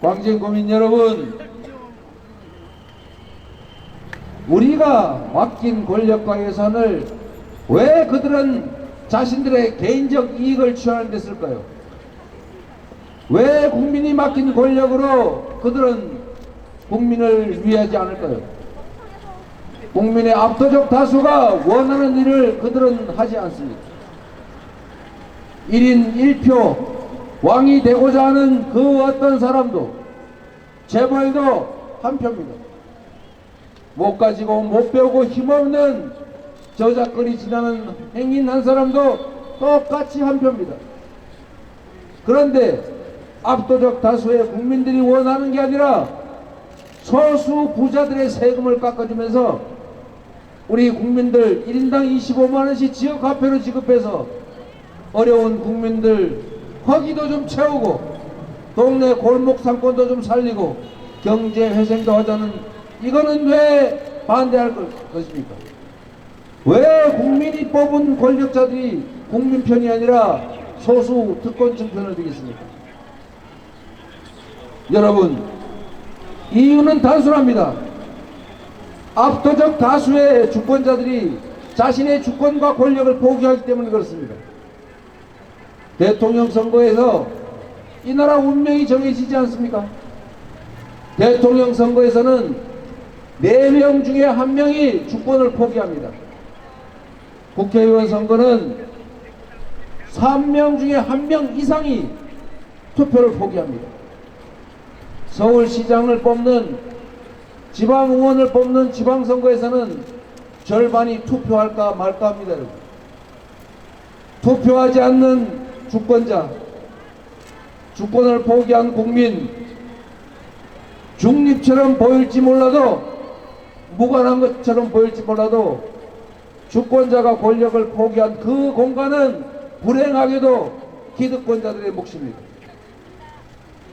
광진 국민 여러분, 우리가 맡긴 권력과 예산을 왜 그들은 자신들의 개인적 이익을 취하는 데 쓸까요? 왜 국민이 맡긴 권력으로 그들은 국민을 위하지 않을까요? 국민의 압도적 다수가 원하는 일을 그들은 하지 않습니다. 1인 1표 왕이 되고자 하는 그 어떤 사람도 재벌도 한 표입니다. 못 가지고 못 배우고 힘없는 저작거리 지나는 행인 한 사람도 똑같이 한 표입니다. 그런데 압도적 다수의 국민들이 원하는 게 아니라 소수 부자들의 세금을 깎아주면서 우리 국민들 1인당 25만원씩 지역화폐로 지급해서 어려운 국민들 허기도 좀 채우고 동네 골목 상권도 좀 살리고 경제 회생도 하자는 이거는 왜 반대할 것- 것입니까? 왜 국민이 뽑은 권력자들이 국민 편이 아니라 소수 특권층 편을 들겠습니까? 여러분 이유는 단순합니다. 압도적 다수의 주권자들이 자신의 주권과 권력을 포기하기 때문에 그렇습니다. 대통령 선거에서 이 나라 운명이 정해지지 않습니까? 대통령 선거에서는 네명 중에 한 명이 주권을 포기합니다. 국회의원 선거는 3명 중에 한명 이상이 투표를 포기합니다. 서울시장을 뽑는 지방의원을 뽑는 지방선거에서는 절반이 투표할까 말까 합니다. 투표하지 않는 주권자, 주권을 포기한 국민, 중립처럼 보일지 몰라도 무관한 것처럼 보일지 몰라도 주권자가 권력을 포기한 그 공간은 불행하게도 기득권자들의 몫입니다.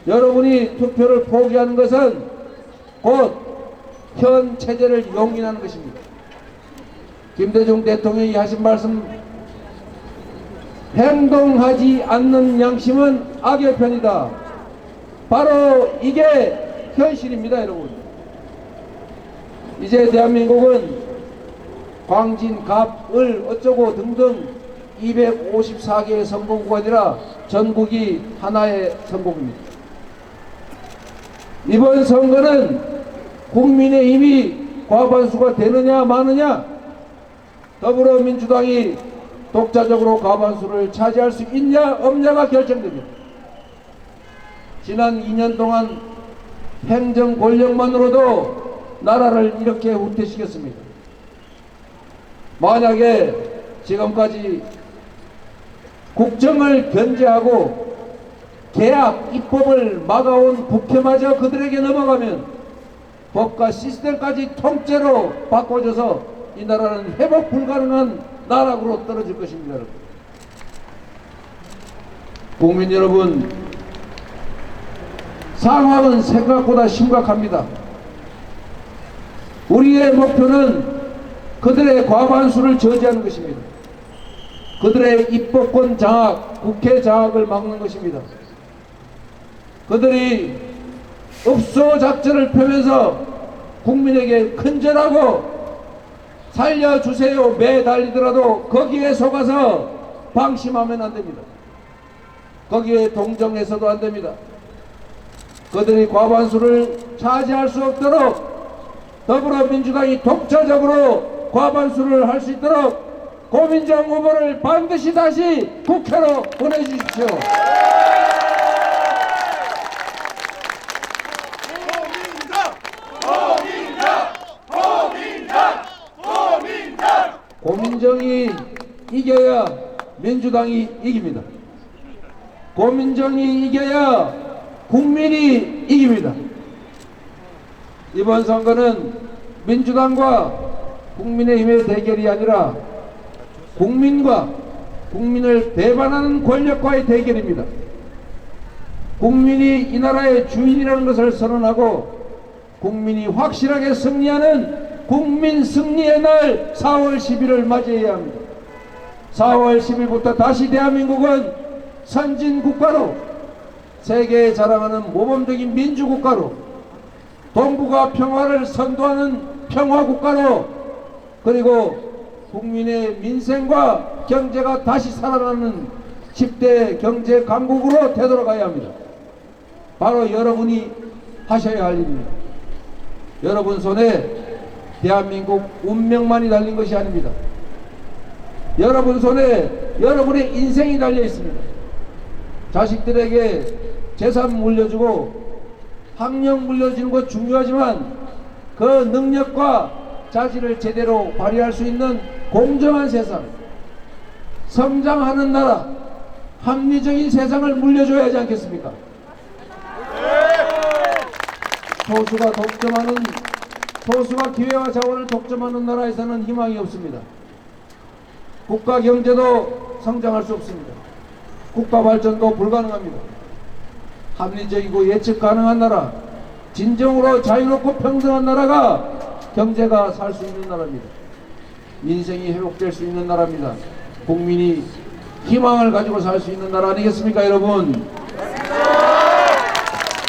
여러분이 투표를 포기하는 것은 곧 현 체제를 용인하는 것입니다. 김대중 대통령이 하신 말씀 행동하지 않는 양심은 악의 편이다. 바로 이게 현실입니다, 여러분. 이제 대한민국은 광진, 갑, 을 어쩌고 등등 254개의 선거구가 아니라 전국이 하나의 선거구입니다. 이번 선거는 국민의 힘이 과반수가 되느냐 마느냐 더불어민주당이 독자적으로 과반수를 차지할 수 있냐 없냐가 결정됩니다. 지난 2년 동안 행정 권력만으로도 나라를 이렇게 후퇴시켰습니다. 만약에 지금까지 국정을 견제하고 계약, 입법을 막아온 국회마저 그들에게 넘어가면 법과 시스템까지 통째로 바꿔줘서 이 나라는 회복 불가능한 나락으로 떨어질 것입니다. 여러분. 국민 여러분, 상황은 생각보다 심각합니다. 우리의 목표는 그들의 과반수를 저지하는 것입니다. 그들의 입법권 장악, 국회 장악을 막는 것입니다. 그들이 읍소 작전을 펴면서 국민에게 큰절하고 살려주세요 매달리더라도 거기에 속아서 방심하면 안 됩니다. 거기에 동정해서도 안 됩니다. 그들이 과반수를 차지할 수 없도록 더불어민주당이 독자적으로 과반수를 할 수 있도록 고민정 후보를 반드시 다시 국회로 보내주십시오. 고민정이 이겨야 민주당이 이깁니다. 고민정이 이겨야 국민이 이깁니다. 이번 선거는 민주당과 국민의힘의 대결이 아니라 국민과 국민을 배반하는 권력과의 대결입니다. 국민이 이 나라의 주인이라는 것을 선언하고 국민이 확실하게 승리하는 국민 승리의 날 4월 10일을 맞이해야 합니다. 4월 10일부터 다시 대한민국은 선진 국가로 세계에 자랑하는 모범적인 민주국가로 동북아 평화를 선도하는 평화국가로 그리고 국민의 민생과 경제가 다시 살아나는 10대 경제 강국으로 되돌아가야 합니다. 바로 여러분이 하셔야 할 일입니다. 여러분 손에 대한민국 운명만이 달린 것이 아닙니다. 여러분 손에 여러분의 인생이 달려 있습니다. 자식들에게 재산 물려주고 학력 물려주는 것 중요하지만 그 능력과 자질을 제대로 발휘할 수 있는 공정한 세상, 성장하는 나라, 합리적인 세상을 물려줘야 하지 않겠습니까? 소수가 독점하는 소수가 기회와 자원을 독점하는 나라에서는 희망이 없습니다. 국가 경제도 성장할 수 없습니다. 국가 발전도 불가능합니다. 합리적이고 예측 가능한 나라, 진정으로 자유롭고 평등한 나라가 경제가 살 수 있는 나라입니다. 민생이 회복될 수 있는 나라입니다. 국민이 희망을 가지고 살 수 있는 나라 아니겠습니까, 여러분?